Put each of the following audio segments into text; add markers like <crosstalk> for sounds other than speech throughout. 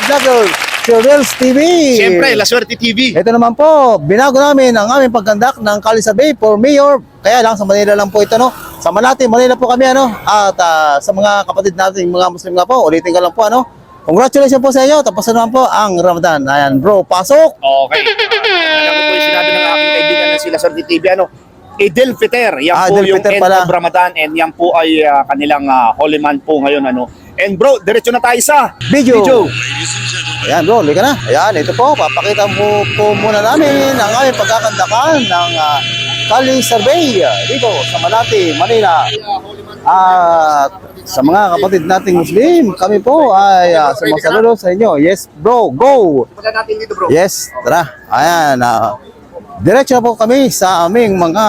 Vlogger, si Reels TV. Siyempre, La Suerte TV. Ito naman po, binago namin ang aming pagkandak ng Kali Survey for Mayor. Kaya lang, sa Manila lang po ito, no? Sa Malate, Manila po kami, ano? At ah, sa mga kapatid natin, mga Muslim nga po, ulitin ka lang po, ano? Congratulations po sa inyo. Tapos na naman po ang Ramadan. Ayan, bro, pasok! Okay. Alam mo po yung sinabi ng aking kaibigan na si La Suerte TV, ano? Idil Fitr, yan Ah, po Idil yung Fitr end pala. of Ramadan and yan po ay ah, kanilang ah, holy man po ngayon ano. And bro, diretso na tayo sa Video. video. Ayan, bro, lika na. Ayan, ito po, papakita po, po muna namin ang aming pagkakandakan ng ah, Kali Survey ah, dito sa Malate, Manila. At sa mga kapatid nating Muslim, kami po ay uh, sumasaludo sa inyo. Yes, bro, go! Yes, tara. Ayan, ah, diretso na po kami sa aming mga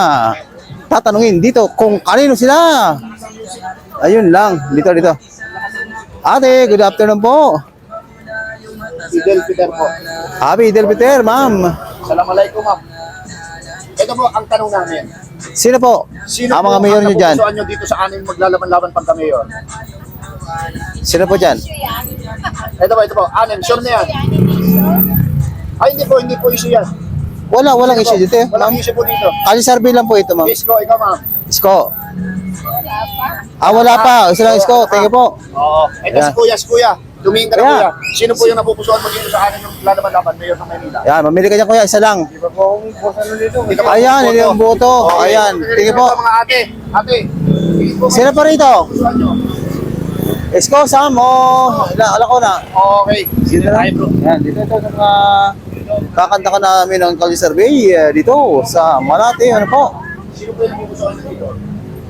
tatanungin dito kung kanino sila. Ayun lang, dito, dito. Ate, good afternoon po. Idil Fitr po. Happy Idil Fitr, ma'am. Assalamualaikum ma'am. Ito po ang tanong namin. Sino po? Sino ang mga po mayor nyo dyan? napupusuan nyo dito sa aning maglalaban-laban pagka mayor? Sino po dyan? Ito po, ito po. Anim, sure na yan. Ay, hindi po, hindi po issue yan. Wala, walang issue dito eh, Walang issue po dito. Kali survey lang po ito, ma'am. Isko, ikaw ma'am. Isko. Ah, wala pa. Isa lang Isko. Thank you po. Oo. Ito Ayan. si Kuya, si Kuya. Tumingin ka na Kuya. Kuya. Sino po yung napupusuan mo dito sa anin ng lalaban-laban, mayor ng Maynila? Ayan, mamili ka dyan kuya. Isa lang. Di ba po akong boss ano dito? Ito Ayan, hindi yung boto. Ayan, tingin po. Mga ate, ate. tingin po Sino pa rito? napupusuan nyo. Isko, Sam, o... Ala, ala ko na. Okay. Sino na? Tayo bro. Dito ito sa mga... Kakanta ka namin ng Kali Survey eh, dito sa Malate. Ano po? Sino po yung napupusuan nyo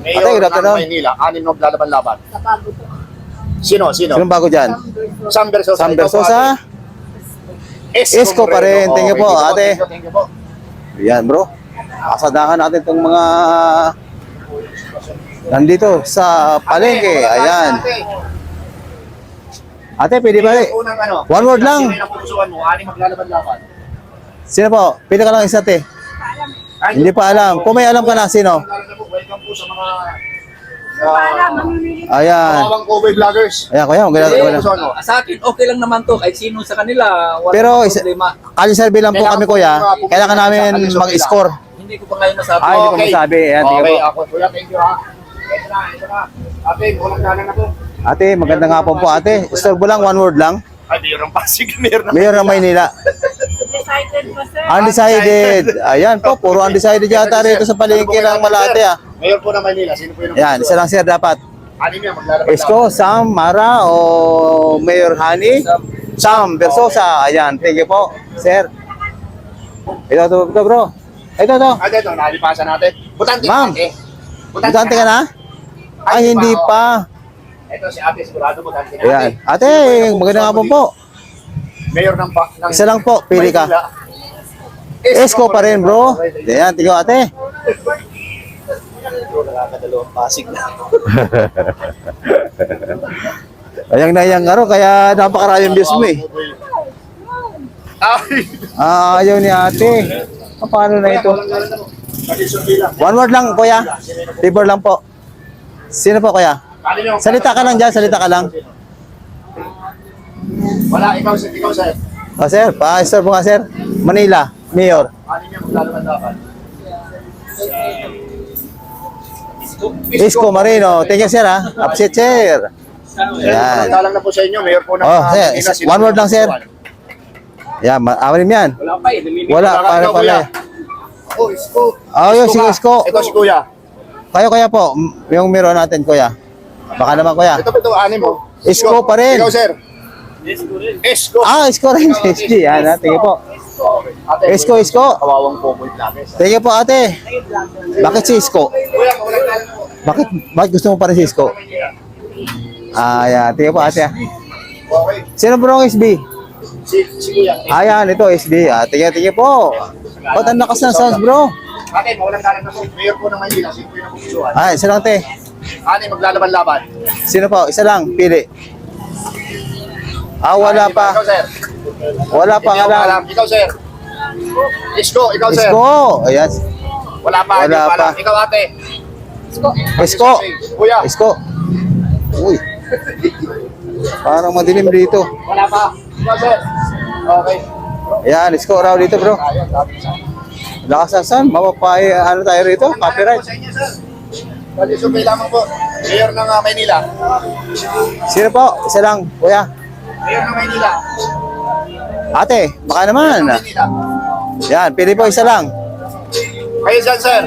dito? Ate, Mayor good ng afternoon. Maynila, anin ng lalaban-laban. Sino, sino? Sinong bago dyan? Sam Versosa. Sam Ikaw po, Versosa. ate. Esco pa rin. Moreno. Thank you po, Okay, ate. Thank you, thank you po. Ayan bro. Kasadahan natin itong mga... Nandito sa palengke. Ate, Ayan. ate. Ate, pwede ba? Sino unang ano? One word lang. Sino yung napupusuan mo? Aning maglalaban-laban. Sino po? Pili ka lang isa, te. Ay, Hindi pa alam. Kung may alam ka na, sino? Welcome po sa mga Ayan. kawawang COVID vloggers. Ayan, kuya. Ka napupusuan mo? Sa akin, okay lang naman to. Kahit sino sa kanila, wala Pero problema. Kali survey lang po kami, kuya. Kailangan namin mag-score. Hindi ko pa ngayon masabi. Ay, hindi ko masabi. Ayan, okay, ako. Kuya, thank you ha. Ito na, ito na. Ate, walang galang na po. Ate, maganda nga po po, ate. Istorbo lang, one word lang. Ay, mayor ng Pasig, <laughs> mayor ng Mayor ng Maynila. Decided po, sir. Undecided. Ayan po, puro undecided yata rito sa palengke ng Malate, ah. Mayor po ng Manila, sino po yung Ayan, isa lang sir dapat. Anim yan, maglalaban Isko, Sam, Mara, o Mayor Hani? Sam, Versosa. Ayan, thank you po, sir. Ito, ito, ito bro. Ito, ito. Ah, dito, nalipasan natin. Butante Ma'am. ate. Butante ka na? Ay, hindi pa. Ito si ate, sigurado butante na Ayan. Ate, maganda nga po po. Mayor ng, pa, ng Isa lang po, pili ka. Maynila. Esko pa rin, bro. Ayan, tingnan ate. <laughs> Nakakadalawang Pasig na. Ayang na yang ano, kaya napakaraming views mo eh. Ay! Ah, ayaw ni ate. Ah, Paano na ito? One word lang, kuya. Favor lang po. Sino po, kuya? Salita ka lang dyan, salita ka lang. Wala, ikaw, sir. Ikaw, sir. O, sir, pa-sir po nga, sir. Manila, Mayor. Ano niya maglalaban dapat? Isko Marino. Thank you, sir, ha. Upset, sir. Yan. Yan. lang na po sa inyo, mayor po ng Oh, ah, sir, Manila. one word lang, sir. Yan, ma- awalim yan. Wala pa eh. Namimili. Wala, pare daw, pala. kuya. Oh, Isko. Oh, yun, si ka. Isko. Ito si Kuya. Kayo, kuya po. m- Yung miro natin, kuya. Baka naman, kuya. Ito ito, anim mo. Isko pa rin. Ikaw, sir. Isko. Ah, Isko rin. SG. <laughs> Yan, ha. Thank you po. Ate, Isko, Isko. Kawawang po po. Thank you po, ate. Bakit si po. Bakit, bakit gusto mo pa rin si Isko? Ah, yan. Thank you po, ate. ah. Sino bro ang SB? Si, si Kuya. Ah, yan. Ito, SB. Ah, thank you, thank you po. Ba't ang lakas ng sounds, bro? Ate, mawalang galang na po. Mayor po ng Manila. Sino po yung napupusuan? Ah, isa lang, te. Ate, maglalaban-laban. Sino po? Isa lang. Pili. Ah, wala pa. Ikaw, sir. Wala pa Hindi nga ako lang. alam. Ikaw, sir. Isko, ikaw, sir. Isko. Ayan. Wala pa. Wala alam. pa. Ikaw, ate. Isko. Kuya. Isko. Uy. Parang madilim dito. Wala pa. Ikaw, sir. Okay. Ayan, isko raw dito bro. Ayun, sabi sa Lakas na san, mapapay, ano tayo rito? Copyright. Sa inyo, sir. Bali, survey lamang po. Mayor ng ah, Maynila. Sino po? Isa lang, kuya. Mayor ng Maynila. Ate, baka naman. Maynila. Yan, pili po isa lang. Kayo dyan, sir.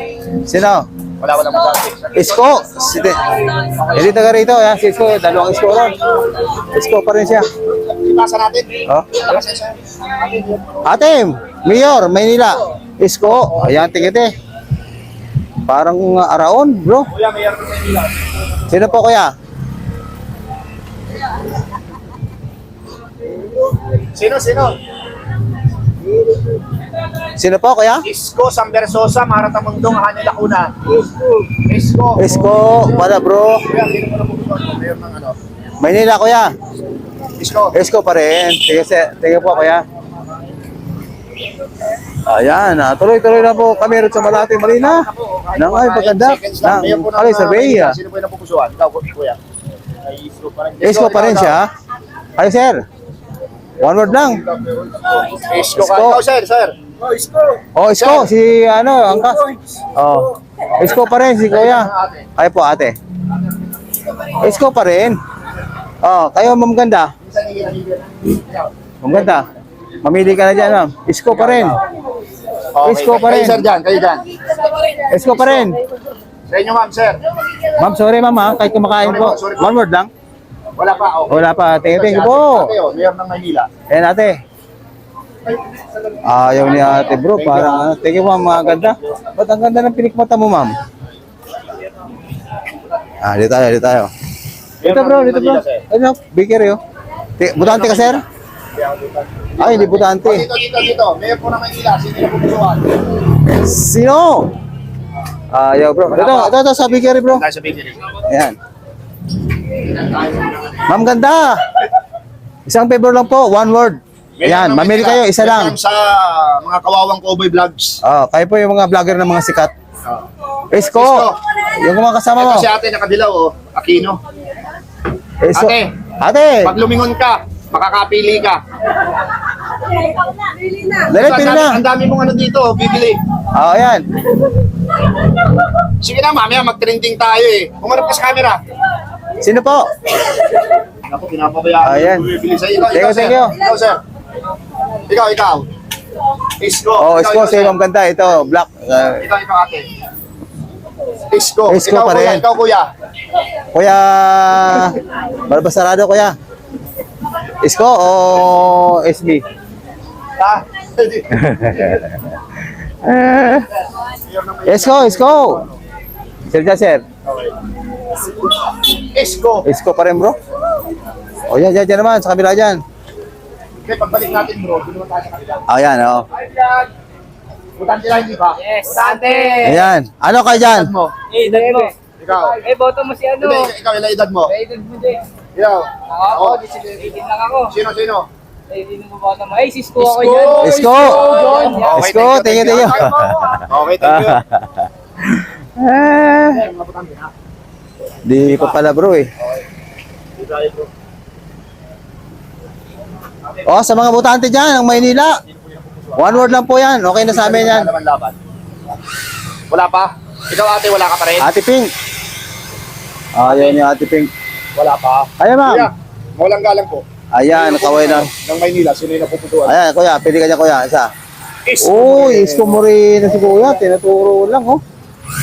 Sino? Wala, wala masabi. Isko. Si de, hindi taga rito. Yan, si Isko. Dalawang Isko ron. Isko pa rin siya. Ipasa natin. Oh. Ate, Mayor, Maynila. Isko. Ayan, tingiti. Parang uh, araon, bro. Kuya, Mayor ng Maynila. Sino po kuya? Sino, sino? Sino po kuya? Isko, Sambersosa, Marata Mundong, Hani Lacuna. Isko. Isko, wala bro. Kuya, sino mo na pupunta? Mayor ng ano? Maynila kuya. Isko. Isko pa rin. Tingin, tingin po kuya. Ayan, ah, tuloy-tuloy na po kami rin sa Malate, Marina. Nang ay pagkanda Seconds lang. Mayor po ng ng, Kali ah, Survey. Sino po yung napupusuan? Ikaw, kuya. Ay, Isko pa rin. Isko siya. Ay, sir. One word lang. Isko ka. Isko. Ikaw, sir, sir. Oh, Isko. Oh, Isko, si ano, angkas. Oh. Isko pa rin, si kuya. Ay po, ate. Isko pa rin. Oh, kayo, ma'am ganda. Ma'am ganda. Mamili ka na dyan, ma'am. Isko pa rin. Okay. Isko pa rin. Kayo, sir, dyan. Kayo dyan. Isko pa rin. Sa inyo, ma'am, sir. Ma'am, sorry ma'am ha, kahit kumakain po. One word lang. Wala pa. Okay. Wala pa. Tingin, tingin Ate, po. Ate, oh, Mayor ng Maynila. Ayan ate. Ayaw ni ate bro, parang ano. Tingin mo, mga ganda. Ba't ang ganda ng pinikmata mo, ma'am? Ah, dito tayo, dito tayo. Dito bro, dito bro. Ano, bigger yun. Ti- Butante ka, sir? Ay, hindi Oh, butante. dito, dito, dito. Mayor po ng Maynila. Sino yung napupusuan? Sino? Ayaw bro. Ito, ito, ito, sa bigger bro. Sa bigil. Ayan. Ma'am ganda. Isang favor lang po, one word. Ayan, mamili kayo, isa lang. Sa mga kawawang cowboy vlogs. Oh, kayo po yung mga vlogger ng mga sikat. Isko, Isko. yung mga kasama mo. Ito si ate nakadilaw, oh. Aquino. Isko. Ate. Ate, Pag lumingon ka, makakapili ka. dali, pili Ang- na. Ang dami mong ano dito, bibili. Oh, ayan. Sige na, mamaya mag-trending tayo eh. Umarap ka sa camera. Sino po? Ako, pinapabayaan. Ayan. Bibili sa iyo. Thank you, thank sir. you. Ikaw, sir. Ikaw, ikaw. Isko. Oh, Ikaw, Isko, ikaw, si sir. Ma'am Ganda. Ito, black. Uh, Ikaw, ikaw, ate. Isko. Isko ikaw, pa kuya. rin. Ikaw, kuya. kuya, Barbasarado, kuya. Isko o SB? Ha? <laughs> Eh, Isko, Isko. Sir dyan, sir. Isko. Isko pa rin, bro. O, yan, yan, yan naman. Sa kabila dyan. Okay, pagbalik natin bro, naman tayo sa kanila. O, yan, o. Yan. Butante lang, di ba? Yes. Butante. Ayan. Ano kayo dyan? Edad mo. Eh, edad mo. Ikaw. Eh, boto mo si ano. Hindi, ikaw, ilang edad mo? Eh, edad mo din. Ikaw. Ako, Oh. 18 lang ako. Sino, sino? Eh, hindi mo boto mo. Eh, Cisco ako Isko. yan. Isko. John. Okay, Isko, tingin, tingin. Okay, thank you. <laughs> Eh? Di pa pala, bro, eh. Di tayo, bro. O, sa mga butante dyan, ang Maynila. One word lang po yan. Okay na sa amin yan. Wala pa? Ikaw ate, wala ka pa rin? Ate Pink. Ayaw niya Ate Pink. Wala pa. Ayan, ma'am. Kuya, mawalang galang po. Ayan, kaway na. Ng Maynila, sino yung napuputuan? Ayan, kuya, pili ka niya, kuya. Isa. Uy, isko mo rin na si kuya. Tinaturo lang, oh.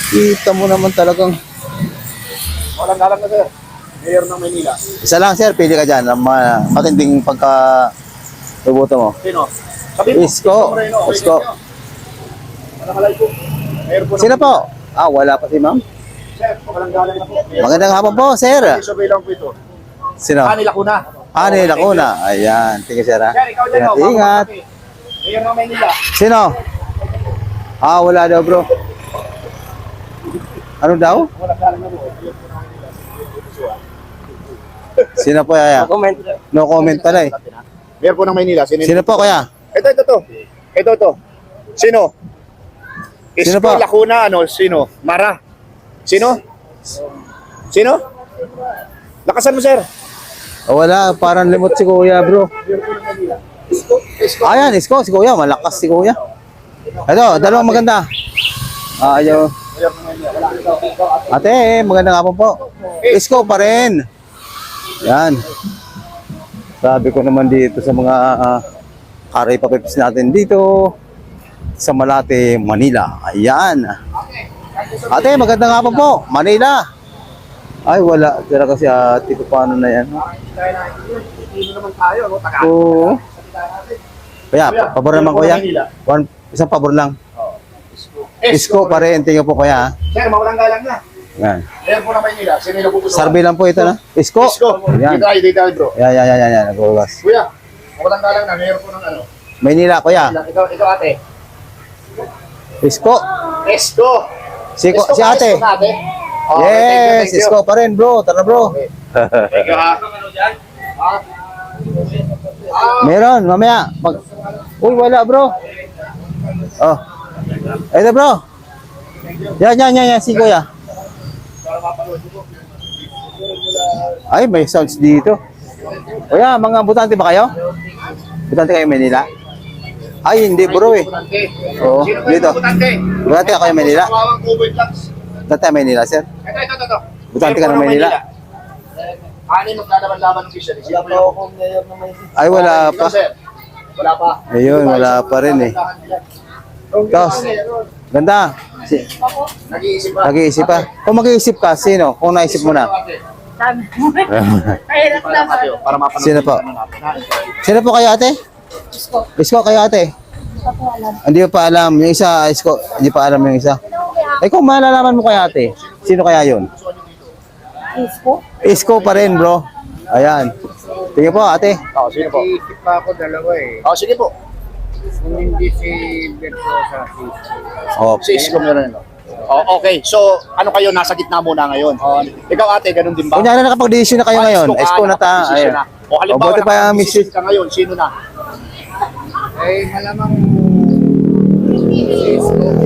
Kita mo naman talagang. Mawalang galang na, sir. Mayor ng Maynila. Isa lang, sir. Pili ka dyan. Ang ma- matinding pagka tubuto mo. Sino? Sabi mo. Isko. Isko. Nakalay po. Mayor po ng- Sino po? Ah, wala pa si ma'am. Sir, mawalang galang na po. Mayor. Magandang hapon po, sir. Survey lang po ito. Sino? Ani Lacuna. Ah, ni Lacuna. Ayan. Tingin, sir, ha? Sir, ikaw dyan, Ingat, oh, ingat. butante. Mayor ng Maynila. Sino? Ah, wala daw, bro. Ano daw? Walang galang na po. Mayor po ng Maynila. Sino po, kaya? Comment. No comment pala, eh. Mayor po ng Maynila. Sino, Sino po, kaya? Ito, ito, ito. Ito, ito. Sino? Sino Isko po? Lacuna, ano? Sino? Mara. Sino? Sino? Lakasan mo, sir. Oh, wala, parang limot si Kuya, bro. Ayan, isko, si Kuya. Malakas si Kuya. Ito, dalawang maganda. Ah, Ayaw. Ate. Ate, maganda nga po po. Isko pa rin. Yan. Sabi ko naman dito sa mga uh, karay papips natin dito sa Malate, Manila. Ayan. Ate, maganda nga po po. Manila. Ay, wala. Tira kasi ate ko paano na yan. Oo. Kaya, pabor naman kuya. Manila. One, isang pabor lang. Isko. Pa rin. Tingnan po kuya. Sir, mawalang galang na. Yan. Mayor po ng Manila. Sino yung pupusuan? Survey lang po ito na. Isko. Isko. Yan. Dito tayo, dito tayo, bro. Yan, yan, yan, yan. yan. Nagbugas. Kuya, mawalang galang na. Mayor po ng ano. Maynila, kuya. Ikaw, ikaw ate. Isko. Isko. Si, ko, Isko si ate. Isko ate. Okay, Yes, thank you, thank you. Isko pa rin, bro. Tara, bro. Okay. Thank you, ha. Meron, mamaya. Mag... Uy, wala, bro. Oh. Ito, bro. Yan, yan, yan, yan. Si kuya. Ay, may sounds dito. Kuya, mga butante ba kayo? Butante kayo Manila? Ay, hindi, bro eh. Oo, dito. butante? Butante ka kayo Manila? Butante ka Manila, sir? Ito, ito, ito. Butante ka ng Manila? Ano yung maglalaban-laban ng yung Ay, wala pa. Wala pa. Ayun, wala pa rin eh. Tapos, ganda. Si, Nag-iisip pa. nag-iisip pa. Kung mag-iisip ka, sino? Kung naisip mo na. Sabi <laughs> mo. Para mapanood. Para mapanood. Sino po? Sino po kayo ate? Isko kayo ate? Hindi pa alam. Yung isa, Isko, hindi pa alam yung isa. Eh kung malalaman mo kaya ate, sino kaya yun? Isko? Isko pa rin bro. Ayan. Tingnan po ate. Oh, sino po? Iisip pa ako dalawa eh. Oh, sige po. Kung hindi si Bertosa, si Oh, Si Isko meron? Oh, okay. So, ano kayo nasa gitna muna ngayon? Ikaw ate, ganun din ba? Kunyari nakapag-decision na kayo ngayon. ka, Isko na ta. Ayan. na. O halimbawa, O, buti pa misis. ka ngayon, sino na? Eh, malamang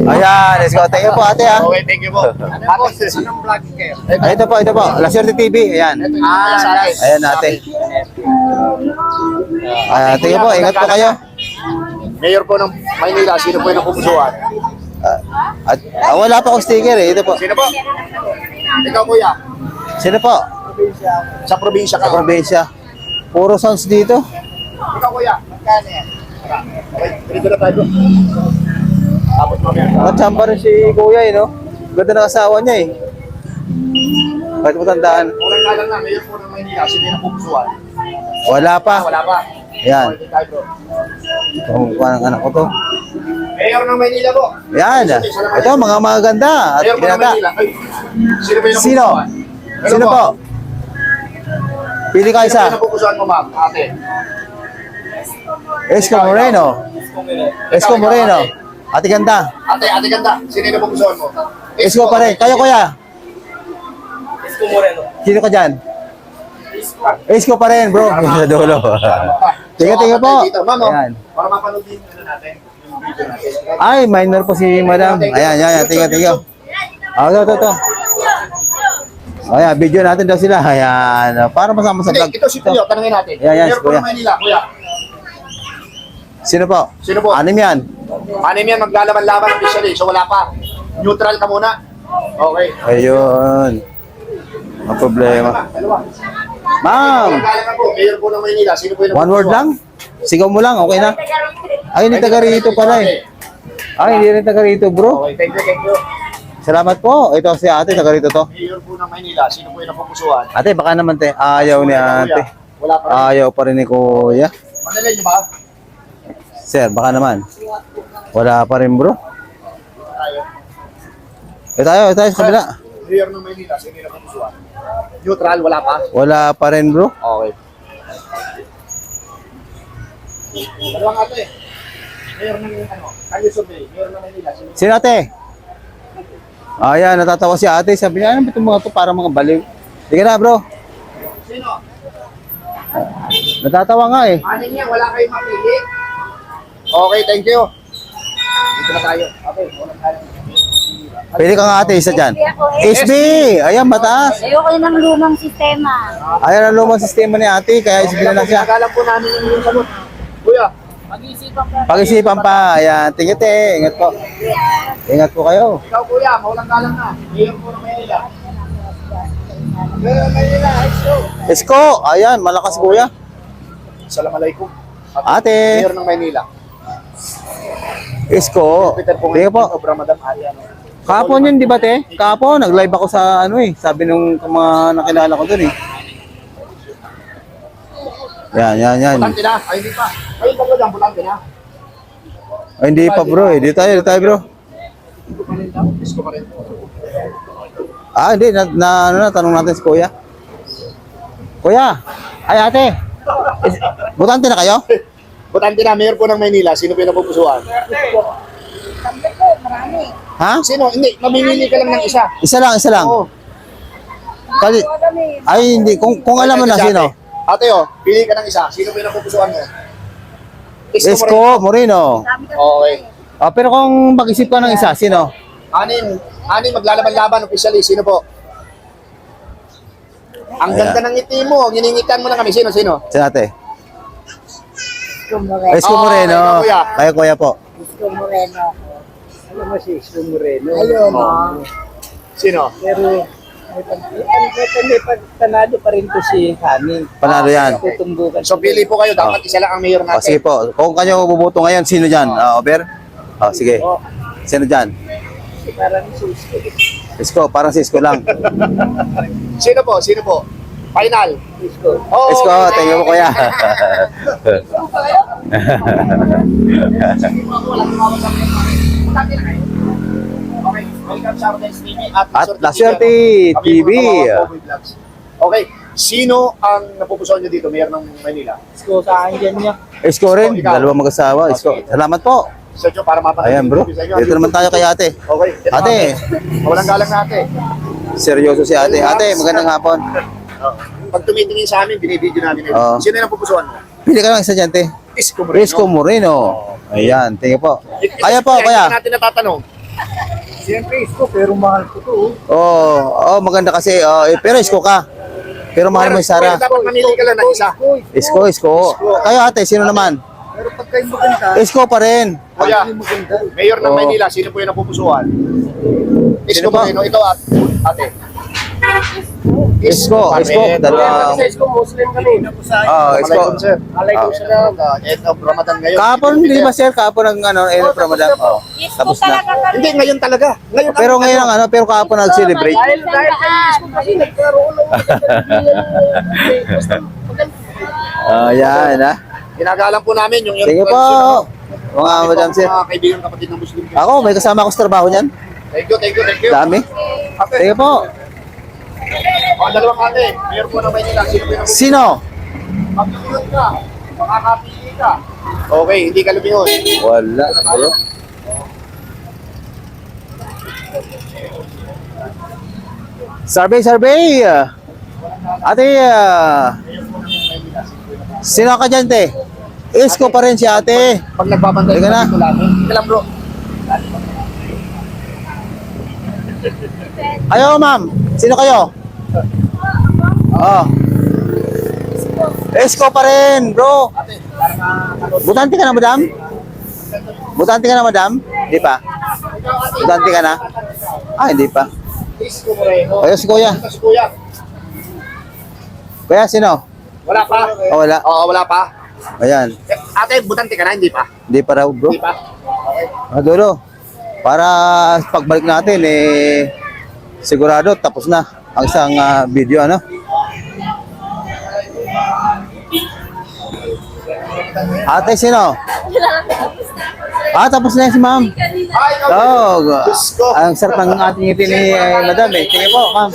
Ayan, Isko. Tingnan po ate ha. Okay, thank you po. Ano po, anong vlog kayo? Ay, ito po, ito po. La Suerte TV. Ayan. Ah, sa atin. Ayan ate. Ayan, tingnan po. Ingat po kayo. Mayor po ng Maynila, sino po yung napupusuan? Ah, at, ah, wala pa akong sticker eh. Ito po. Sino po? Ikaw kuya, Sino po? sa probinsya ka. Sa probinsya. Puro sounds dito. Ikaw kuya, magkano yan? Okay, dito na tayo. Tapos mamaya. Nakachamba rin si Kuya eh, no? Ganda ng asawa niya eh. Kahit matandaan. Unang kalang na, mayor po ng Maynila, sino yung napupusuan? Wala pa. Wala pa. Yan. Okay, tayo bro. Kung parang anak ko to. Mayor ng Maynila po. Yan. Ito, mga maganda. At Mayor ng binata. Maynila. Ay, sino ba yung Sino? napupusuan? Sino po? Pili ka Sino ba yung isa. napupusuan mo, ma'am? Ate. Esco Moreno. Esco Moreno. ate. Ganda. Ate, ate ganda. Sino yung napupusuan mo? Esco pa rin. Kayo kuya. Isko Moreno. Sino ka dyan? Esco pa rin bro. Sa dulo. Tingnan, tingnan po. Oh. Ayan. Para mapanood din natin. Ay, minor po si madam. Ayan, ayan, ayan. Tingnan, tingnan. Ah, ito, ito, ito. Ayan, video natin daw sila. Ayan, para masama sa vlog. Ito si Kuya, tanungin natin. Yan, yan, Mayor si po Kuya. Kuya. Sino po? Sino po? Anim yan. Ano yan, maglalaban-laban officially, so wala pa. Neutral ka muna. Okay. Ayun. Ang problema. Dalawa. Ma'am, mayor po ng Maynila, sino po yung one word lang? Sigaw mo lang, okay na? Ay, hindi taga rito pala eh. Ay, hindi rin taga rito bro. Okay, thank you, thank you. Salamat po. Ito si ate, taga rito to. Mayor po ng Maynila, sino po yung napupusuan? Ate, baka naman te. Ayaw ni ate. Wala pa rin. Ayaw pa rin ni kuya. Manila niyo ba? Sir, baka naman. Wala pa rin bro. Tayo. Eh tayo, eh, tayo sa kabila. Mayor ng Maynila, sino yung napupusuan? Neutral, wala pa. Wala pa rin bro. Okay. Dalawang ate. Mayor ng ano, Kalye Survey, Mayor ng Maynila, sino ate? Ayan, natatawa si ate. Sabi niya, ano ba itong mga to? Parang mga baliw. Sige na bro. Sino? Natatawa nga eh. Anin niya, wala kayong mapili. Okay, thank you. Dito na tayo. Okay, wala tayo. Pwede ka nga ate, isa dyan. SB! Ayan, mataas. Ayoko yun ng lumang sistema. Ayan ang lumang sistema ni ate, kaya SB na lang siya. Pinagalang po namin yung sagot. Kuya, Pag-isipan pa, ayan. Tingit eh, ingat po. Ingat po kayo. ikaw kuya, maulang galang na. Mayor po ng Maynila. Maynila, Isko. Esko, ayan, malakas kuya. Assalamualaikum. Ate, Mayor ng Maynila. Esko. Peter po Tingnan po. Obra Madam Ariano. Kahapon yun, di ba te? Kahapon, nag-live ako sa ano eh. Sabi nung mga nakilala ko dun eh. Yan, yan, yan. Bulante na. Ay, hindi pa. Ay, bago dyan, bulante na. Ay, hindi pa bro eh. Di tayo, di tayo bro. Ah, hindi. Na, na, ano na, tanong natin si kuya. Kuya, ay ate. Is- Butante na kayo? <laughs> Bulante na, Mayor po ng Maynila. Sino po yung Ha? Sino? Hindi, mamimili ka lang ng isa. Isa lang, isa lang. Oo. Kali, Madami. ay, hindi. Kung, kung alam mo na sino. Ate, oh, pili ka ng isa. Sino po yung napupusuan mo? Esko Moreno. Okay. Ah, pero kung mag-isip ka ng isa, sino? Anin, anin maglalaban-laban officially. Sino po? Ang Ayan. ganda ng ngiti mo. Giningitan mo na kami. Sino? Sino? Sino ate? Isko Moreno. Esko Oh, Moreno. Kaya kuya po. Isko Moreno. Mo si Isko Moreno? Ayun, Oh. oh. Sino? Pero may, pag, may, pagtanado pa rin to si Hanin. Panalo yan. Tutumbukan. So pili po kayo. Dapat isa lang ang mayor O, natin. sige po. Kung kanyo bubuto ngayon, sino dyan? Ah, Ober? O, sige. Oh, Sino dyan? si parang si Isko. Isko, parang si Isko lang. <laughs> Sino po? Sino po? Final. Isko. Oh, Isko, thank you po kuya. <laughs> <laughs> Sa at Laswerte Kami TV. Okay, sino ang napupusuan nyo dito, Mayor ng Manila? Isko sa akin dyan niya. Isko rin, dalawang mag-asawa. Isko. Salamat po. Sergio, para mapanood Ayan bro. sa. Dito naman tayo kay ate. Okay. Ate. Walang galang na ate. Seryoso si ate. Ate, magandang hapon. Pag tumitingin sa amin, binibideo namin. Oo. Sino yung napupusuan mo? Pili ka lang isa dyan, te. Isko Moreno. Isko Moreno. Ayan, tingin po. Kaya po, kuya. ito natin natatanong. Siyempre Isko, pero mahal ko to. Oh, oh, maganda kasi. Oh, eh, pero Isko ka. Pero mahal mo yung Sara. Pero dapat mamili ka lang ng isa. Isko, Isko. Kayo ate, sino naman? Pero pag kayo maganda, Isko pa rin. Kuya. Mayor ng Oo. Maynila, sino po yung napupusuan? Isko Sino po? Moreno, ikaw at ate. Isko, Isko, rin. dalawa. Isko, Muslim kami. Oh, Isko. Alaikum, Ah. salam. End of Ramadan ngayon. Kahapon, di ba sir? Kahapon ang ano, eh, Ramadan. Oh, Isko tapos na. Hindi, ngayon talaga. Ngayon Pero ngayon ang ano, pero kahapon nag-celebrate. Dahil, dahil kay Isko kasi nagkaroon ng Oh, <laughs> yan, ha? Ginagalang po namin yung Sige po. Mga madam sir. Mga kaibigan kapatid ng Muslim. Ako, may kasama ako sa trabaho niyan. Thank you, thank you, thank you. Dami. Sige po. Mga dalawang ate. Mayor po ng Maynila. Sino po yung? Sino? Pagpipilian ka. Makakapili ka. Okay, hindi ka lumingon. Wala, bro. Survey, survey! Ate, ah, sino ka dyan, te? Isko pa rin si ate. Pag nagbabantay Halika ka na. dito lang. Ika lang bro. Ayo, ma'am. Sino kayo? Oh. Isko pa rin, bro. Butante ka na, madam? Butante ka na, madam? Hindi pa. Butante ka na? Ah, hindi pa. Kayo si kuya. Kuya. Sino? Wala pa. Oh, wala. Oo, wala pa. Ayan. Ate, butante ka na, hindi pa? Hindi pa raw, bro. Hindi pa? Okay. Ah, dulo. Para pagbalik natin, eh, sigurado tapos na ang isang ah, video, ano? Ate, sino? Ah, tapos na si ma'am. Oh, ang sarap ng ating ngipin ni eh, madam eh. Tingnan po, ma'am.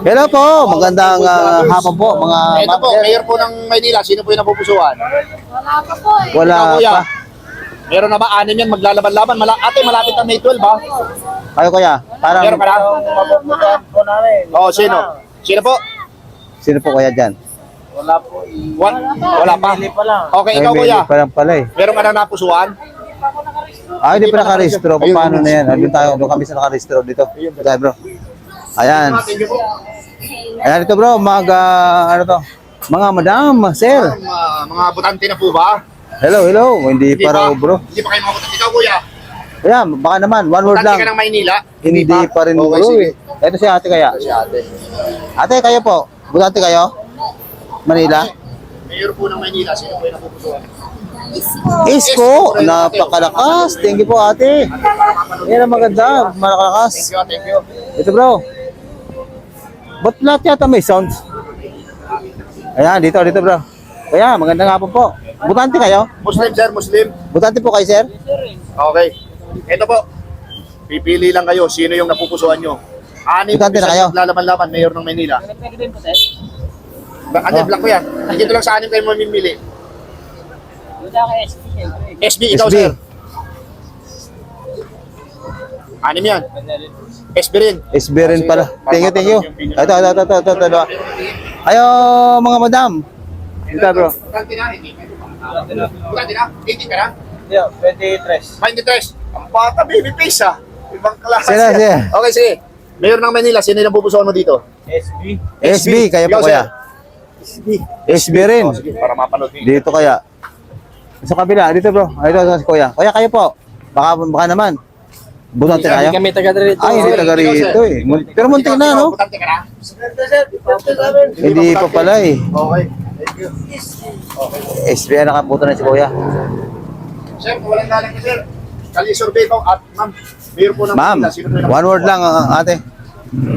Hello po, magandang ah, hapon po, mga Ito po, ma'am. mayor po ng Maynila. Sino po yung napupusuan? Wala pa po eh. Wala pa. Meron na ba? Anim yan, maglalaban-laban. Mala Ate, malapit ang May 12, ha? Kayo kuya, parang, Meron ka na? Oo, sino? Sino po? sino po kaya dyan? Wala po. i- One? Wala pa? Okay, Ay, ikaw may kuya. pa lang pala eh. Meron ka na napusuan? Ah, hindi pa nakarehistro. Ayun. Paano na yan? Doon tayo, doon kami sa nakarehistro dito. Tayo bro. Ayan. Ayan ito bro, mga, ano to? Mga madam, sir. Mga, mga butante na po ba? Hello, hello. Hindi pa raw bro. Hindi pa kayo butante. Ikaw kuya. Ayan, baka naman, one word ka lang. ng Maynila? Hindi pa rin okay, bro sige. eh. Ito si ate kaya. Si ate. Ate, kayo po. Butante kayo? Manila? Mayor po ng Maynila. Sino po yung napupusuan? Isko, napakalakas. Thank you po ate. Yan ang maganda, Thank malakas. you, thank you. Ito bro. Ba't lahat yata may sounds? Ayan, dito, dito bro. Kaya, maganda nga po po. Butante kayo? Muslim sir, Muslim. Butante po kayo, sir? Okay. Ito po. Pipili lang kayo sino yung napupusuan nyo. Anim Butante na kayo. Lalaban-laban, Mayor ng Maynila. Nagpegi din po, sir. Ano, Oh. black ko yan. Dito lang sa anim kayo mamimili. Wala ka siyempre. SB, ikaw SB. sir. Anim yan. SB rin. SB rin pala. Thank you, thank you. Ito, ito, ito, ito, ito, ito. ito. Ayo, mga madam. Ito bro. Na, hindi. Butante na, 18 ka na. Yeah, 23. 23. Ang bata, baby face ah. Ibang klase. Sila, sila. Okay, sige. Mayor ng Manila, sino yung napupusuan mo dito? SB. SB, kayo Ikaw, po kuya. SB. SB rin. Oh, sige, para mapanood niyo. Dito kaya. Sa kabila, dito bro. Ay, Ito, ito, si kuya. Kuya, kayo po. Baka, baka naman. Butante kayo? Kami taga dito. Ay, hindi taga rito eh. Pero muntik na, no? Butante ka na? Hindi pa pala eh. Okay. Thank you. SB, nakaputo na si kuya. Sir, kung walang galang ka, sir. Kali survey ko at ma'am, mayor po ng Ma'am, one word lang ah, ate.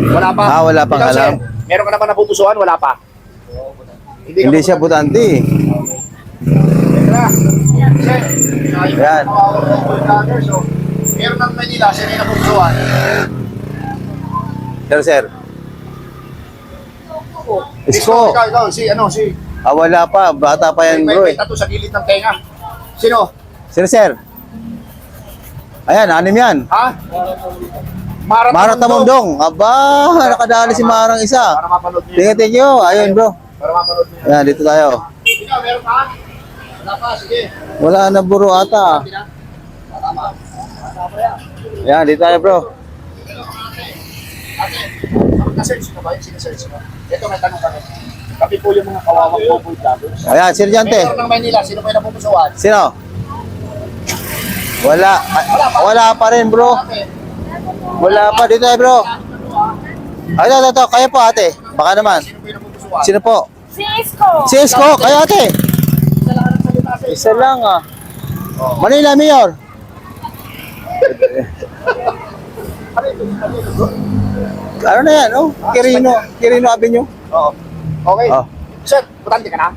Wala pa. Ah, wala pang Ikaw, sir, alam. meron ka naman napupusuan? Wala pa. ka Hindi siya butante. eh. Sir, Yan. vloggers, so, Mayor ng Manila, sino yung napupusuan? Sir, sir. Isko. Ikaw, ikaw, si, ano, si, Ah, wala pa. Bata pa yan may, bro may eh. tattoo sa gilid ng tenga. Sino? Sir, sir. Ayan, anim yan. Ha? Mara Mara Tamundong. Aba, nakadali si Marang isa. Para mapanood niyo. Thank you, thank you. Ayun bro. Para mapanood niyo. Ayan, dito tayo. Ikaw, meron ka? Wala pa, sige. Wala na buro ata. Ayan, dito tayo bro. Ate, na-search mo ba yung sinesearch mo? Ito, may tanong kami. Kami po yung mga kawawang cowboy vloggers. Ayan, Sir Jante. Mayor ng Maynila, sino po yung napupusuan? Sino? Wala. Ah, Wala pa rin bro. Wala pa. Dito tayo bro. Ay, ito, ito. Kayo po ate. Baka naman. sino po yung napupusuan? Sino po? Si Isko. Si Isko. Kayo ate. Isa lang ah. Manila Mayor. <laughs> Ano na yan, oh? Quirino, Quirino Avenue. Oo. Okay. Oh. Sir, butante ka na?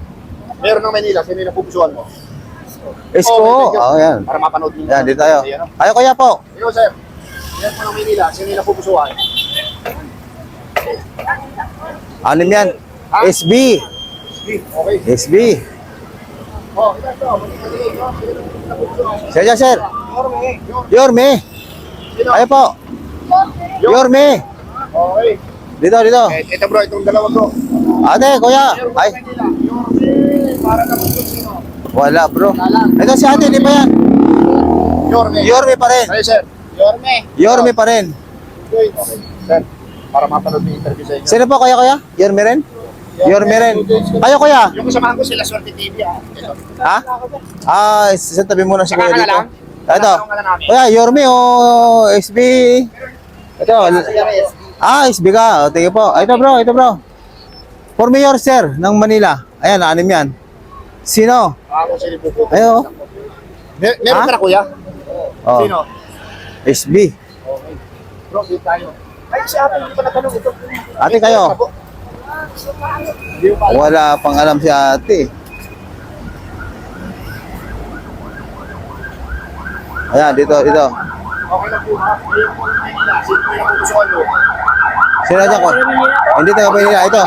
Mayor ng Maynila, sino yung napupusuan mo? Isko. you. Oh, yan. Para mapanood niyo. Yan, dito tayo. Ayan, oh. Ayo kuya po. Ikaw, sir. Mayor po ng Maynila, sino yung napupusuan? Anim yan. Ha? SB. Okay. SB. Oh, ito, ito. Sir, sir. Yorme. Yorme. Sino? Ayo po. Yorme. Okay. Dito, dito. Eh, ito bro, itong dalawa bro. Ate, kuya. Ay. Para na sino. wala bro. Ito si ate, di ba yan? Yorme. Yorme pa rin. Ay, sir. Yorme. Yorme pa rin. Okay. Sir, para mapanood yung interview sa inyo. Sino po kaya kuya? Yorme rin? Yorme rin. Kayo kuya? Yung kasamahan ko sila Swerte TV ah. Ito. Ha? Ah, sa tabi muna si kuya dito. Ito. Kuya, Yorme o SB? Ito. Ah, SB ka. O, tingin po. Ito bro, ito bro. For mayor sir ng Manila. Ayan, anim yan. Sino? Ako si Buko. Ayo. Mer meron ka na kuya? Oh, Sino? SB. Okay. Bro, dito tayo. Ay, si ate, hindi pa natanong ito. Ate kayo. Wala pang alam si ate. Ayan, dito, dito. Okay lang po ha. Ngayon po yung Manila. Sino po yung napupusukan mo? Sino dyan ko? Hindi taga Manila. Ito.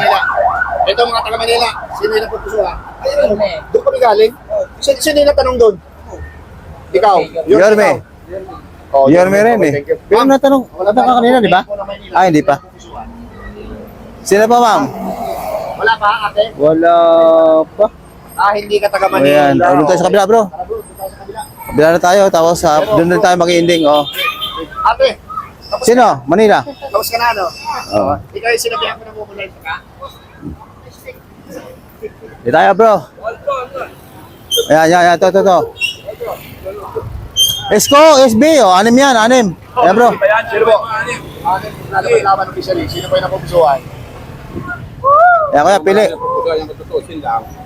Ito mga taga Manila. Sino yung napupusukan? Ayun. Doon kami galing. Sino, sino yung natanong doon? Ikaw. Yorme. Oh, Yorme rin eh. Pero natanong, wala natanong ka kanina, di ba? Ah, hindi pa. Sino pa, ma'am? Wala pa, ate? Wala pa. Ah, hindi ka taga O Manila. yan, oh, doon tayo sa kabila bro. Kabila na tayo, tapos sa doon na tayo mag-ending. Oh. Ate, tapos Sino? Manila? Tapos ka na, no? Oo. Ikaw yung sinabihan ko na mumulay ka. Di tayo bro. Ayan, yan, yan, to, to, to. Esko, SB, oh, anim yan, anim. Ayan bro. Sino po? Ano yung lalaban-laban officially? Sino po yung napupusuhan? Ayan kuya, pili. Yung matutusin lang.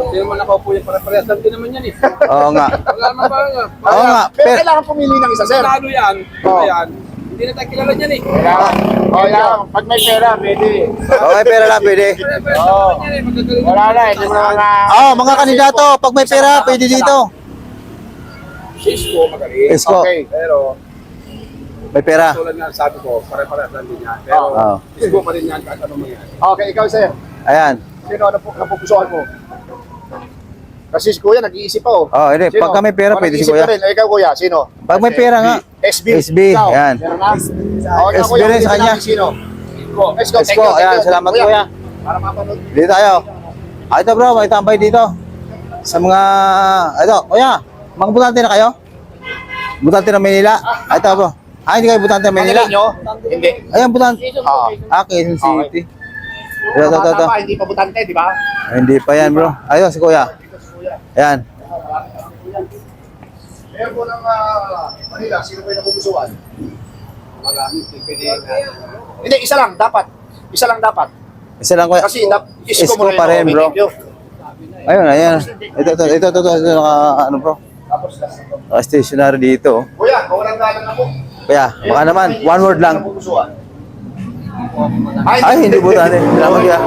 Kasi naman nakaupo yung pare-parehas lang din naman yan eh. Oo nga. Wala naman ba nga? Oo nga. Pero kailangan pumili ng isa, sir. Lalo yan. Oo. Ayan. Hindi na tayo kilala niyan eh. Kailangan. Oh, yeah. Pag may pera, pwede. okay, pera lang, pwede. Pare-parehas Oo. yan eh. Magagaling Wala na, hindi mo na mga... Oo, oh, mga kandidato, pag may pera, pwede dito. Cisco magaling. Esko, Okay. Pero may pera. tulad nga sabi ko, pare-parehas lang din yan. Pero Oo. Cisco pa rin yan kahit ano mangyari. Okay, ikaw, sir. Ayan. Sino ang napu- napupusuhan mo? Kasi si Kuya, nag-iisip pa, oh. Oh, hindi. Sino? Pagka may pera, pwede si Kuya. ka rin. Eh, Ikaw, Kuya, sino? Pag may pera nga. SB. SB, Ikaw, yan. Oh, SB rin sa kanya. Sino? Esko. Esko, thank you, thank ayan, you. salamat kuya. Para mapanood. Dito tayo. Ah, ito bro, may tambay dito. Sa mga, ito, kuya, mga butante na kayo? Butante ng Manila? Ah, ito bro. Ah, hindi kayo butante ng Manila? Hindi. Ayan, butante. Oo. Ah, Quezon City. Ito, ito, ito, hindi pa butante, di ba? Hindi pa yan bro. Ayun, si kuya. Ayan. Meron po ng ah, Manila, sino po yung napupusuhan? Marami. Pwede Hindi, isa lang, dapat. Isa lang dapat. Isa lang kuya. Kasi isko, Isko pa ako, rin, bro. Ayun, ayan. Ito, ito, ito, ito, ito, ito, ano bro? Tapos stationary dito. Kuya, kawalan na po. Kaya, baka naman, one word lang. Ay, hindi butante. Salamat kuya.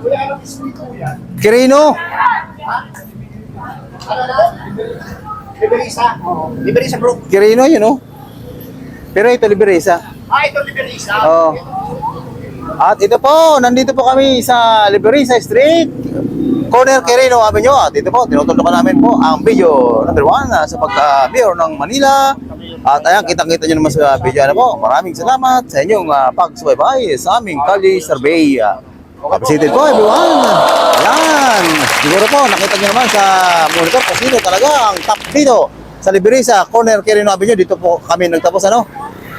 Kuya, ano isko kuya? Kirino! Liberisa. Liberisa group. Kirino yun oh. Pero ito, Liberisa. Ah, ito Liberisa. Oo. At ito po, nandito po kami sa Liberisa Street, Corner Quirino Avenue. At ito po, tinutulokan namin po ang video number one ah, sa pagka-mayor ng Manila. At ayan, kitang-kita nyo naman sa video na po. Maraming salamat sa inyong uh, pagsubaybay sa aming Kali Survey. Appreciated po everyone. Ayan. Siguro po, nakita nyo naman sa monitor kung sino talaga ang top dito sa Liberisa, Corner Quirino Avenue. Dito po kami nagtapos ano.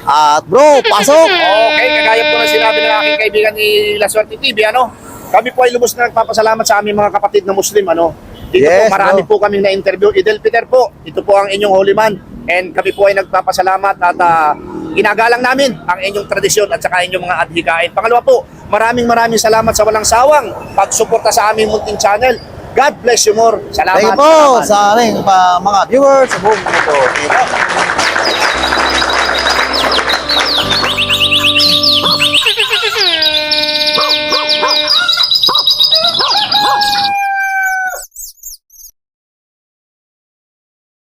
At bro, pasok! Okay, kagaya po na sinabi ng aking kaibigan ni La Suerte TV, ano? Kami po ay lubos na nagpapasalamat sa aming mga kapatid na Muslim, ano? Dito Yes, po, marami bro. po kaming na-interview. Idel Peter po, ito po ang inyong holy man. And kami po ay nagpapasalamat at uh, ginagalang namin ang inyong tradisyon at saka inyong mga adhikain. Pangalawa po, maraming maraming salamat sa walang sawang pagsuporta sa aming munting channel. God bless you more. Salamat. Thank you po salamat. sa aming pa, mga viewers sa buong mundo. Thank you.